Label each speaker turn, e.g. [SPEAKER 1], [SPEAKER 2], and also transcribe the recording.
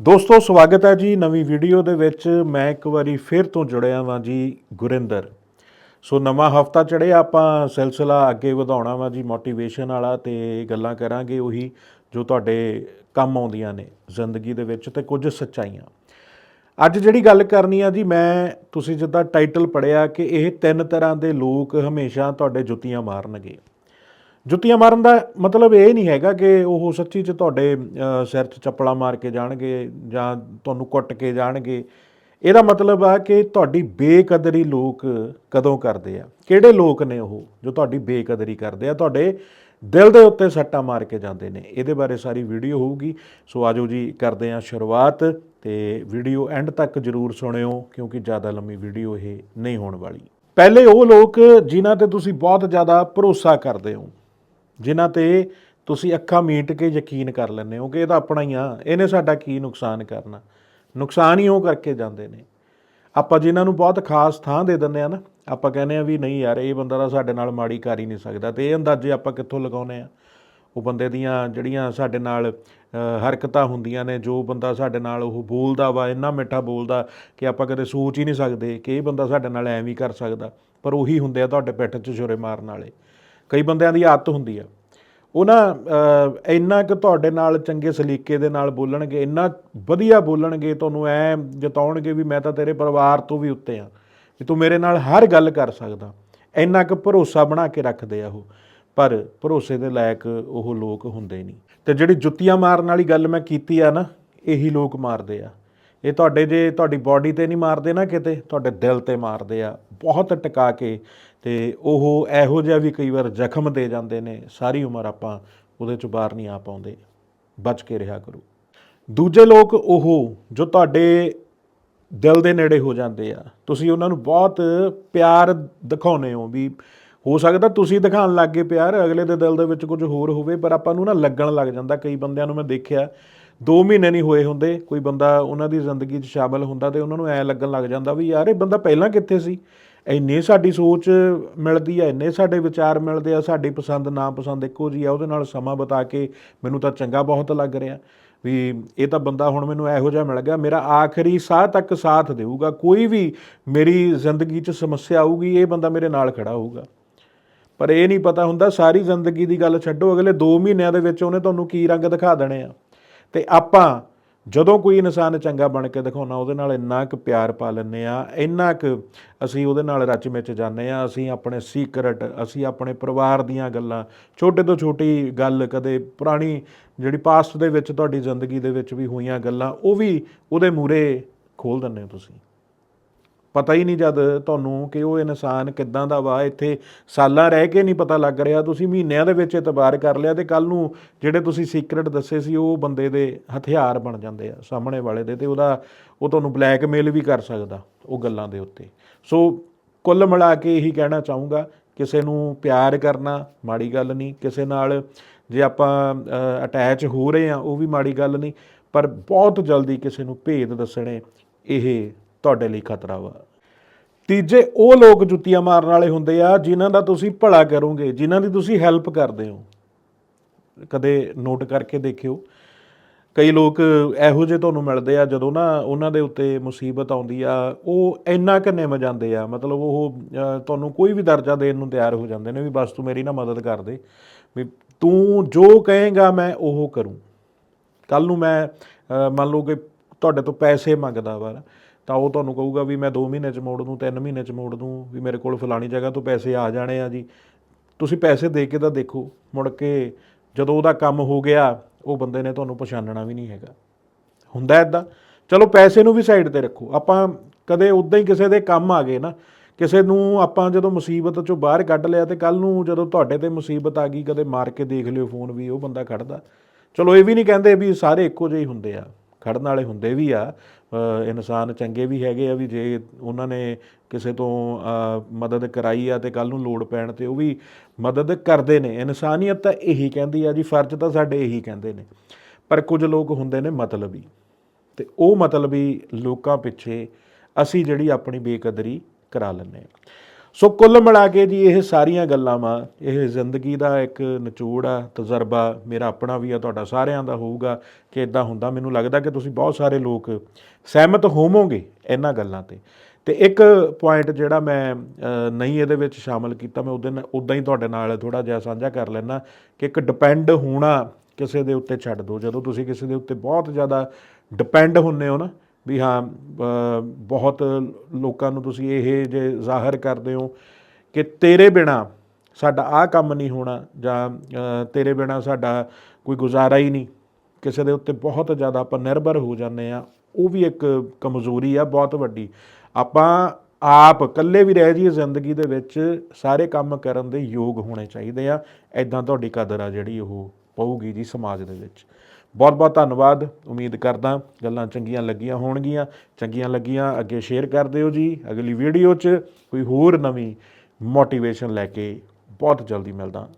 [SPEAKER 1] ਦੋਸਤੋ, ਸਵਾਗਤ ਹੈ ਜੀ ਨਵੀਂ ਵੀਡੀਓ ਦੇ ਵਿੱਚ। ਮੈਂ ਇੱਕ ਵਾਰੀ ਫਿਰ ਤੋਂ ਜੁੜਿਆ ਵਾਂ ਜੀ ਗੁਰਿੰਦਰ। ਸੋ ਨਵਾਂ ਹਫਤਾ ਚੜਿਆ ਆਪਾਂ ਸਿਲਸਿਲਾ ਅੱਗੇ ਵਧਾਉਣਾ ਵਾ ਜੀ ਮੋਟੀਵੇਸ਼ਨ ਵਾਲਾ ਤੇ ਗੱਲਾਂ ਕਰਾਂਗੇ ਉਹੀ ਜੋ ਤੁਹਾਡੇ ਕੰਮ ਆਉਂਦੀਆਂ ਨੇ ਜ਼ਿੰਦਗੀ ਦੇ ਵਿੱਚ ਤੇ ਕੁਝ ਸੱਚਾਈਆਂ। ਅੱਜ ਜਿਹੜੀ ਗੱਲ ਕਰਨੀ ਆ ਜੀ, ਮੈਂ ਤੁਸੀਂ ਜਿੱਦਾਂ ਟਾਈਟਲ ਪੜਿਆ ਕਿ ਇਹ ਤਿੰਨ ਤਰ੍ਹਾਂ ਦੇ ਲੋਕ ਹਮੇਸ਼ਾ ਤੁਹਾਡੇ ਜੁੱਤੀਆਂ ਮਾਰਨਗੇ। ਜੁੱਤੀਆਂ ਮਾਰਨ ਦਾ ਮਤਲਬ ਇਹ ਨਹੀਂ ਹੈਗਾ ਕਿ ਉਹ ਸੱਚੀ 'ਚ ਤੁਹਾਡੇ ਸਿਰ 'ਚ ਚੱਪਲਾਂ ਮਾਰ ਕੇ ਜਾਣਗੇ ਜਾਂ ਤੁਹਾਨੂੰ ਕੁੱਟ ਕੇ ਜਾਣਗੇ। ਇਹਦਾ ਮਤਲਬ ਆ ਕਿ ਤੁਹਾਡੀ ਬੇਕਦਰੀ ਲੋਕ ਕਦੋਂ ਕਰਦੇ ਆ? ਕਿਹੜੇ ਲੋਕ ਨੇ ਉਹ ਜੋ ਤੁਹਾਡੀ ਬੇਕਦਰੀ ਕਰਦੇ ਆ? ਤੁਹਾਡੇ ਦਿਲ ਦੇ ਉੱਤੇ ਸੱਟਾਂ ਮਾਰ ਕੇ ਜਾਂਦੇ ਨੇ। ਇਹਦੇ ਬਾਰੇ ਸਾਰੀ ਵੀਡੀਓ ਹੋਊਗੀ। ਸੋ ਆਜੋ ਜੀ, ਕਰਦੇ ਆ ਸ਼ੁਰੂਆਤ ਤੇ ਵੀਡੀਓ ਐਂਡ ਤੱਕ ਜਰੂਰ ਸੁਣਿਓ ਕਿਉਂਕਿ ਜ਼ਿਆਦਾ ਲੰਮੀ ਵੀਡੀਓ ਇਹ ਨਹੀਂ ਹੋਣ ਵਾਲੀ। ਪਹਿਲੇ ਉਹ ਲੋਕ ਜਿਨ੍ਹਾਂ ਤੇ ਤੁਸੀਂ ਬਹੁਤ ਜ਼ਿਆਦਾ ਭਰੋਸਾ ਕਰਦੇ ਹੋ। ਜਿਨ੍ਹਾਂ ਤੇ ਤੁਸੀਂ ਅੱਖਾਂ ਮੀਟ ਕੇ ਯਕੀਨ ਕਰ ਲੈਂਦੇ ਹੋ ਕਿ ਇਹ ਤਾਂ ਆਪਣਾ ਹੀ ਆ, ਇਹਨੇ ਸਾਡਾ ਕੀ ਨੁਕਸਾਨ ਕਰਨਾ? ਨੁਕਸਾਨ ਹੀ ਉਹ ਕਰਕੇ ਜਾਂਦੇ ਨੇ। ਆਪਾਂ ਜਿਨ੍ਹਾਂ ਨੂੰ ਬਹੁਤ ਖਾਸ ਥਾਂ ਦੇ ਦਿੰਦੇ ਆ ਨਾ, ਆਪਾਂ ਕਹਿੰਦੇ ਆ ਵੀ ਨਹੀਂ ਯਾਰ, ਇਹ ਬੰਦਾ ਤਾਂ ਸਾਡੇ ਨਾਲ ਮਾੜੀ ਕਰ ਹੀ ਨਹੀਂ ਸਕਦਾ ਤੇ ਇਹ ਅੰਦਾਜ਼ੇ ਆਪਾਂ ਕਿੱਥੋਂ ਲਗਾਉਨੇ ਆ? ਉਹ ਬੰਦੇ ਦੀਆਂ ਜਿਹੜੀਆਂ ਸਾਡੇ ਨਾਲ ਹਰਕਤਾਂ ਹੁੰਦੀਆਂ ਨੇ, ਜੋ ਬੰਦਾ ਸਾਡੇ ਨਾਲ ਉਹ ਬੋਲਦਾ ਵਾ, ਇੰਨਾ ਮਿੱਠਾ ਬੋਲਦਾ ਕਿ ਆਪਾਂ ਕਦੇ ਸੋਚ ਹੀ ਨਹੀਂ ਸਕਦੇ ਕਿ ਇਹ ਬੰਦਾ ਸਾਡੇ ਨਾਲ ਐਵੇਂ ਹੀ ਕਰ ਸਕਦਾ। ਪਰ ਉਹੀ ਹੁੰਦੇ ਆ ਤੁਹਾਡੇ ਪਿੱਠ 'ਚ ਛੁਰੇ ਮਾਰਨ ਵਾਲੇ। ਕਈ ਬੰਦਿਆਂ ਦੀ ਆਦਤ ਹੁੰਦੀ ਆ। ਉਹ ਨਾ ਇੰਨਾ ਕਿ ਤੁਹਾਡੇ ਨਾਲ ਚੰਗੇ ਸਲੀਕੇ ਦੇ ਨਾਲ ਬੋਲਣਗੇ, ਇੰਨਾ ਵਧੀਆ ਬੋਲਣਗੇ, ਤੁਹਾਨੂੰ ਐ ਜਤਾਉਣਗੇ ਵੀ ਮੈਂ ਤਾਂ ਤੇਰੇ ਪਰਿਵਾਰ ਤੋਂ ਵੀ ਉੱਤੇ ਆ, ਵੀ ਤੂੰ ਮੇਰੇ ਨਾਲ ਹਰ ਗੱਲ ਕਰ ਸਕਦਾ। ਇੰਨਾ ਕੁ ਭਰੋਸਾ ਬਣਾ ਕੇ ਰੱਖਦੇ ਆ ਉਹ, ਪਰ ਭਰੋਸੇ ਦੇ ਲਾਇਕ ਉਹ ਲੋਕ ਹੁੰਦੇ ਨਹੀਂ। ਤੇ ਜਿਹੜੀ ਜੁੱਤੀਆਂ ਮਾਰਨ ਵਾਲੀ ਗੱਲ ਮੈਂ ਕੀਤੀ ਆ ਨਾ, ਇਹੀ ਲੋਕ ਮਾਰਦੇ ਆ। ਇਹ ਤੁਹਾਡੇ ਜੇ ਤੁਹਾਡੀ ਬਾਡੀ ਤੇ ਨਹੀਂ ਮਾਰਦੇ ਨਾ ਕਿਤੇ, ਤੁਹਾਡੇ ਦਿਲ ਤੇ ਮਾਰਦੇ ਆ, ਬਹੁਤ ਟਿਕਾ ਕੇ ਤੇ ਉਹ ਇਹੋ ਜਿਹਾ ਵੀ ਕਈ ਵਾਰ ਜ਼ਖਮ ਦੇ ਜਾਂਦੇ ਨੇ, ਸਾਰੀ ਉਮਰ ਆਪਾਂ ਉਹਦੇ ਚੋਂ ਬਾਹਰ ਨਹੀਂ ਆ ਪਾਉਂਦੇ, ਬਚ ਕੇ ਰਿਹਾ ਕਰੋ। ਦੂਜੇ ਲੋਕ ਉਹ ਜੋ ਤੁਹਾਡੇ ਦਿਲ ਦੇ ਨੇੜੇ ਹੋ ਜਾਂਦੇ ਆ, ਤੁਸੀਂ ਉਹਨਾਂ ਨੂੰ ਬਹੁਤ ਪਿਆਰ ਦਿਖਾਉਨੇ ਹੋ ਵੀ ਹੋ ਸਕਦਾ ਤੁਸੀਂ ਦਿਖਾਉਣ ਗਏ ਪਿਆਰ, ਅਗਲੇ ਦੇ ਦਿਲ ਦੇ ਵਿੱਚ ਕੁਝ ਹੋਰ ਹੋਵੇ, ਪਰ ਆਪਾਂ ਨੂੰ ਨਾ ਲੱਗਣ ਲੱਗ ਜਾਂਦਾ, ਕਈ ਬੰਦਿਆਂ ਨੂੰ ਮੈਂ ਦੇਖਿਆ 2 ਮਹੀਨੇ ਨਹੀਂ ਹੋਏ ਹੁੰਦੇ, ਕੋਈ ਬੰਦਾ ਉਹਨਾਂ ਦੀ ਜ਼ਿੰਦਗੀ 'ਚ ਸ਼ਾਮਲ ਹੁੰਦਾ ਤੇ ਉਹਨਾਂ ਨੂੰ ਐ ਲੱਗਣ ਲੱਗ ਜਾਂਦਾ ਵੀ ਯਾਰ ਇਹ ਬੰਦਾ ਪਹਿਲਾਂ ਕਿੱਥੇ ਸੀ? ਇੰਨੇ ਸਾਡੀ ਸੋਚ ਮਿਲਦੀ ਆ, ਇੰਨੇ ਸਾਡੇ ਵਿਚਾਰ ਮਿਲਦੇ ਆ, ਸਾਡੀ ਪਸੰਦ ਨਾ ਪਸੰਦ ਇੱਕੋ ਜੀ ਆ, ਉਹਦੇ ਨਾਲ ਸਮਾਂ ਬਿਤਾ ਕੇ ਮੈਨੂੰ ਤਾਂ ਚੰਗਾ ਬਹੁਤ ਲੱਗ ਰਿਹਾ। ਵੀ ਇਹ ਤਾਂ ਬੰਦਾ ਹੁਣ ਮੈਨੂੰ ਇਹੋ ਜਿਹਾ ਮਿਲ ਗਿਆ, ਮੇਰਾ ਆਖਰੀ ਸਾਹ ਤੱਕ ਸਾਥ ਦੇਊਗਾ, ਕੋਈ ਵੀ ਮੇਰੀ ਜ਼ਿੰਦਗੀ 'ਚ ਸਮੱਸਿਆ ਆਊਗੀ, ਇਹ ਬੰਦਾ ਮੇਰੇ ਨਾਲ ਖੜਾ ਹੋਊਗਾ। ਪਰ ਇਹ ਨਹੀਂ ਪਤਾ ਹੁੰਦਾ, ਸਾਰੀ ਜ਼ਿੰਦਗੀ ਦੀ ਗੱਲ ਛੱਡੋ, ਅਗਲੇ 2 ਮਹੀਨਿਆਂ ਦੇ ਵਿੱਚ ਉਹਨੇ ਤੁਹਾਨੂੰ ਕੀ ਰੰਗ ਦਿਖਾ ਦੇਣੇ ਆ। ਤੇ ਆਪਾਂ ਜਦੋਂ ਕੋਈ ਇਨਸਾਨ ਚੰਗਾ ਬਣ ਕੇ ਦਿਖਾਉਣਾ, ਉਹਦੇ ਨਾਲ ਇੰਨਾ ਕੁ ਪਿਆਰ ਪਾ ਲੈਂਦੇ ਆ ਇੰਨਾ ਕੁ ਅਸੀਂ ਉਹਦੇ ਨਾਲ ਰਚ ਮਿਚ ਜਾਂਦੇ ਆ ਅਸੀਂ ਆਪਣੇ ਸੀਕਰਟ ਅਸੀਂ ਆਪਣੇ ਪਰਿਵਾਰ ਦੀਆਂ ਗੱਲਾਂ, ਛੋਟੇ ਤੋਂ ਛੋਟੀ ਗੱਲ, ਕਦੇ ਪੁਰਾਣੀ ਜਿਹੜੀ ਪਾਸਟ ਦੇ ਵਿੱਚ ਤੁਹਾਡੀ ਜ਼ਿੰਦਗੀ ਦੇ ਵਿੱਚ ਵੀ ਹੋਈਆਂ ਗੱਲਾਂ, ਉਹ ਵੀ ਉਹਦੇ ਮੂਰੇ ਖੋਲ ਦਿੰਦੇ ਹੋ ਤੁਸੀਂ। ਪਤਾ ਹੀ ਨਹੀਂ ਜਦ ਤੁਹਾਨੂੰ ਕਿ ਉਹ ਇਨਸਾਨ ਕਿੱਦਾਂ ਦਾ ਵਾ, ਇੱਥੇ ਸਾਲਾਂ ਰਹਿ ਕੇ ਨਹੀਂ ਪਤਾ ਲੱਗ ਰਿਹਾ, ਤੁਸੀਂ ਮਹੀਨਿਆਂ ਦੇ ਵਿੱਚ ਇਤਬਾਰ ਕਰ ਲਿਆ ਤੇ ਕੱਲ ਨੂੰ ਜਿਹੜੇ ਤੁਸੀਂ ਸੀਕ੍ਰੇਟ ਦੱਸੇ ਸੀ, ਉਹ ਬੰਦੇ ਦੇ ਹਥਿਆਰ ਬਣ ਜਾਂਦੇ ਆ, ਸਾਹਮਣੇ ਵਾਲੇ ਦੇ ਤੇ ਉਹਦਾ, ਉਹ ਤੁਹਾਨੂੰ ਬਲੈਕਮੇਲ ਵੀ ਕਰ ਸਕਦਾ ਉਹ ਗੱਲਾਂ ਦੇ ਉੱਤੇ। ਸੋ ਕੁੱਲ ਮਿਲਾ ਕੇ ਇਹੀ ਕਹਿਣਾ ਚਾਹੂੰਗਾ, ਕਿਸੇ ਨੂੰ ਪਿਆਰ ਕਰਨਾ ਮਾੜੀ ਗੱਲ ਨਹੀਂ, ਕਿਸੇ ਨਾਲ ਜੇ ਆਪਾਂ ਅਟੈਚ ਹੋ ਰਹੇ ਆ ਉਹ ਵੀ ਮਾੜੀ ਗੱਲ ਨਹੀਂ, ਪਰ ਬਹੁਤ ਜਲਦੀ ਕਿਸੇ ਨੂੰ ਭੇਦ ਦੱਸਣੇ ਇਹ ਤੁਹਾਡੇ ਲਈ ਖਤਰਾ ਵਾ। ਤੀਜੇ ਉਹ ਲੋਕ ਜੁੱਤੀਆਂ ਮਾਰਨ ਵਾਲੇ ਹੁੰਦੇ ਆ, ਜਿਨ੍ਹਾਂ ਦਾ ਤੁਸੀਂ ਭਲਾ ਕਰੋਗੇ, ਜਿਨ੍ਹਾਂ ਦੀ ਤੁਸੀਂ ਹੈਲਪ ਕਰਦੇ ਹੋ। ਕਦੇ ਨੋਟ ਕਰਕੇ ਦੇਖਿਓ। ਕਈ ਲੋਕ ਇਹੋ ਜਿਹੇ ਤੁਹਾਨੂੰ ਮਿਲਦੇ ਆ, ਜਦੋਂ ਨਾ ਉਹਨਾਂ ਦੇ ਉੱਤੇ ਮੁਸੀਬਤ ਆਉਂਦੀ ਆ, ਉਹ ਇੰਨਾ ਕੁ ਨਿਮ ਜਾਂਦੇ ਆ। ਮਤਲਬ ਉਹ ਤੁਹਾਨੂੰ ਕੋਈ ਵੀ ਦਰਜਾ ਦੇਣ ਨੂੰ ਤਿਆਰ ਹੋ ਜਾਂਦੇ ਨੇ ਵੀ ਬਸ ਤੂੰ ਮੇਰੀ ਨਾ ਮਦਦ ਕਰ ਦੇ। ਵੀ ਤੂੰ ਜੋ ਕਹੇਗਾ ਮੈਂ ਉਹ ਕਰੂੰ। ਕੱਲ ਨੂੰ ਮੈਂ ਮੰਨ ਲਓ ਕਿ ਤੁਹਾਡੇ ਤੋਂ ਪੈਸੇ ਮੰਗਦਾ ਵਾ। ਤਾਂ ਉਹ ਤੁਹਾਨੂੰ ਕਹੂਗਾ ਵੀ ਮੈਂ 2 ਮਹੀਨੇ ਚ ਮੋੜ ਦੂੰ 3 ਮਹੀਨੇ ਚ ਮੋੜ ਦੂੰ, ਵੀ ਮੇਰੇ ਕੋਲ ਫਲਾਣੀ ਜਗ੍ਹਾ ਤੋਂ ਪੈਸੇ ਆ ਜਾਣੇ ਆ ਜੀ। ਤੁਸੀਂ ਪੈਸੇ ਦੇ ਕੇ ਤਾਂ ਦੇਖੋ, ਮੁੜ ਕੇ ਜਦੋਂ ਉਹਦਾ ਕੰਮ ਹੋ ਗਿਆ, ਉਹ ਬੰਦੇ ਨੇ ਤੁਹਾਨੂੰ ਪਛਾਣਨਾ ਵੀ ਨਹੀਂ ਹੈਗਾ। ਹੁੰਦਾ ਇਦਾਂ ਚਲੋ ਪੈਸੇ ਨੂੰ ਵੀ ਸਾਈਡ ਤੇ ਰੱਖੋ। ਆਪਾਂ ਕਦੇ ਉਦਾਂ ਹੀ ਕਿਸੇ ਦੇ ਕੰਮ ਆ ਗਏ ਨਾ, ਕਿਸੇ ਨੂੰ ਆਪਾਂ ਜਦੋਂ ਮੁਸੀਬਤ ਚੋਂ ਬਾਹਰ ਕੱਢ ਲਿਆ ਤੇ ਕੱਲ ਨੂੰ ਜਦੋਂ ਤੁਹਾਡੇ ਤੇ ਮੁਸੀਬਤ ਆ ਗਈ, ਕਦੇ ਮਾਰ ਕੇ ਦੇਖ ਲਿਓ ਫੋਨ ਵੀ, ਉਹ ਬੰਦਾ ਖੜਦਾ। ਚਲੋ ਇਹ ਵੀ ਨਹੀਂ ਕਹਿੰਦੇ ਵੀ ਸਾਰੇ ਇੱਕੋ ਜਿਹੇ ਹੀ ਹੁੰਦੇ ਆ। ਖੜਨ ਵਾਲੇ ਹੁੰਦੇ ਵੀ ਆ ਇਨਸਾਨ ਚੰਗੇ ਵੀ ਹੈਗੇ ਆ ਵੀ ਜੇ ਉਹਨਾਂ ਨੇ ਕਿਸੇ ਤੋਂ ਮਦਦ ਕਰਾਈ ਆ ਤੇ ਕੱਲ ਨੂੰ ਲੋੜ ਪੈਣ ਤੇ ਉਹ ਵੀ ਮਦਦ ਕਰਦੇ ਨੇ। ਇਨਸਾਨੀਅਤ ਤਾਂ ਇਹੀ ਕਹਿੰਦੀ ਆ ਜੀ, ਫਰਜ਼ ਤਾਂ ਸਾਡੇ ਇਹੀ ਕਹਿੰਦੇ ਨੇ। ਪਰ ਕੁਝ ਲੋਕ ਹੁੰਦੇ ਨੇ ਮਤਲਬੀ ਤੇ ਉਹ ਮਤਲਬੀ ਲੋਕਾਂ ਪਿੱਛੇ ਅਸੀਂ ਜਿਹੜੀ ਆਪਣੀ ਬੇਕਦਰੀ ਕਰਾ ਲੈਂਦੇ ਹਾਂ ਸੋ ਕੁੱਲ ਮਿਲਾ ਕੇ ਜੀ ਇਹ ਸਾਰੀਆਂ ਗੱਲਾਂ ਵਾ, ਇਹ ਜ਼ਿੰਦਗੀ ਦਾ ਇੱਕ ਨਿਚੋੜ ਆ, ਤਜਰਬਾ ਮੇਰਾ ਆਪਣਾ ਵੀ ਆ, ਤੁਹਾਡਾ ਸਾਰਿਆਂ ਦਾ ਹੋਊਗਾ ਕਿ ਇਦਾਂ ਹੁੰਦਾ। ਮੈਨੂੰ ਲੱਗਦਾ ਕਿ ਤੁਸੀਂ ਬਹੁਤ ਸਾਰੇ ਲੋਕ ਸਹਿਮਤ ਹੋਵੋਗੇ ਇਹਨਾਂ ਗੱਲਾਂ ਤੇ। ਤੇ ਇੱਕ ਪੁਆਇੰਟ ਜਿਹੜਾ ਮੈਂ ਨਹੀਂ ਇਹਦੇ ਵਿੱਚ ਸ਼ਾਮਲ ਕੀਤਾ, ਮੈਂ ਉਹਦੇ ਨਾਲ ਉਦਾਂ ਹੀ ਤੁਹਾਡੇ ਨਾਲ ਥੋੜਾ ਜਿਹਾ ਸਾਂਝਾ ਕਰ ਲੈਣਾ ਕਿ ਇੱਕ ਡਿਪੈਂਡ ਹੋਣਾ ਕਿਸੇ ਦੇ ਉੱਤੇ ਛੱਡ ਦਿਓ ਜਦੋਂ ਤੁਸੀਂ ਕਿਸੇ ਦੇ ਉੱਤੇ ਬਹੁਤ ਜ਼ਿਆਦਾ ਡਿਪੈਂਡ ਹੁੰਨੇ ਹੋ ਨਾ ਵੀ ਹਾਂ ਬਹੁਤ ਲੋਕਾਂ ਨੂੰ ਤੁਸੀਂ ਇਹ ਜੇ ਜ਼ਾਹਰ ਕਰਦੇ ਹੋ ਕਿ ਤੇਰੇ ਬਿਨਾ ਸਾਡਾ ਆਹ ਕੰਮ ਨਹੀਂ ਹੋਣਾ ਜਾਂ ਤੇਰੇ ਬਿਨਾ ਸਾਡਾ ਕੋਈ ਗੁਜ਼ਾਰਾ ਹੀ ਨਹੀਂ। ਕਿਸੇ ਦੇ ਉੱਤੇ ਬਹੁਤ ਜ਼ਿਆਦਾ ਆਪਾਂ ਨਿਰਭਰ ਹੋ ਜਾਂਦੇ ਆ ਉਹ ਵੀ ਇੱਕ ਕਮਜ਼ੋਰੀ ਆ, ਬਹੁਤ ਵੱਡੀ। ਆਪਾਂ ਆਪ ਇਕੱਲੇ ਵੀ ਰਹਿ ਜਾਈਏ ਜ਼ਿੰਦਗੀ ਦੇ ਵਿੱਚ, ਸਾਰੇ ਕੰਮ ਕਰਨ ਦੇ ਯੋਗ ਹੋਣੇ ਚਾਹੀਦੇ ਆ। ਐਦਾਂ ਤੁਹਾਡੀ ਕਦਰ ਆ ਜਿਹੜੀ ਉਹ ਪਊਗੀ ਜੀ ਸਮਾਜ ਦੇ ਵਿੱਚ। ਬਹੁਤ ਬਹੁਤ ਧੰਨਵਾਦ। ਉਮੀਦ ਕਰਦਾ ਗੱਲਾਂ ਚੰਗੀਆਂ ਲੱਗੀਆਂ ਹੋਣਗੀਆਂ। ਚੰਗੀਆਂ ਲੱਗੀਆਂ ਅੱਗੇ ਸ਼ੇਅਰ ਕਰ ਦਿਓ ਜੀ। ਅਗਲੀ ਵੀਡੀਓ 'ਚ ਕੋਈ ਹੋਰ ਨਵੀਂ ਮੋਟੀਵੇਸ਼ਨ ਲੈ ਕੇ ਬਹੁਤ ਜਲਦੀ ਮਿਲਦਾ।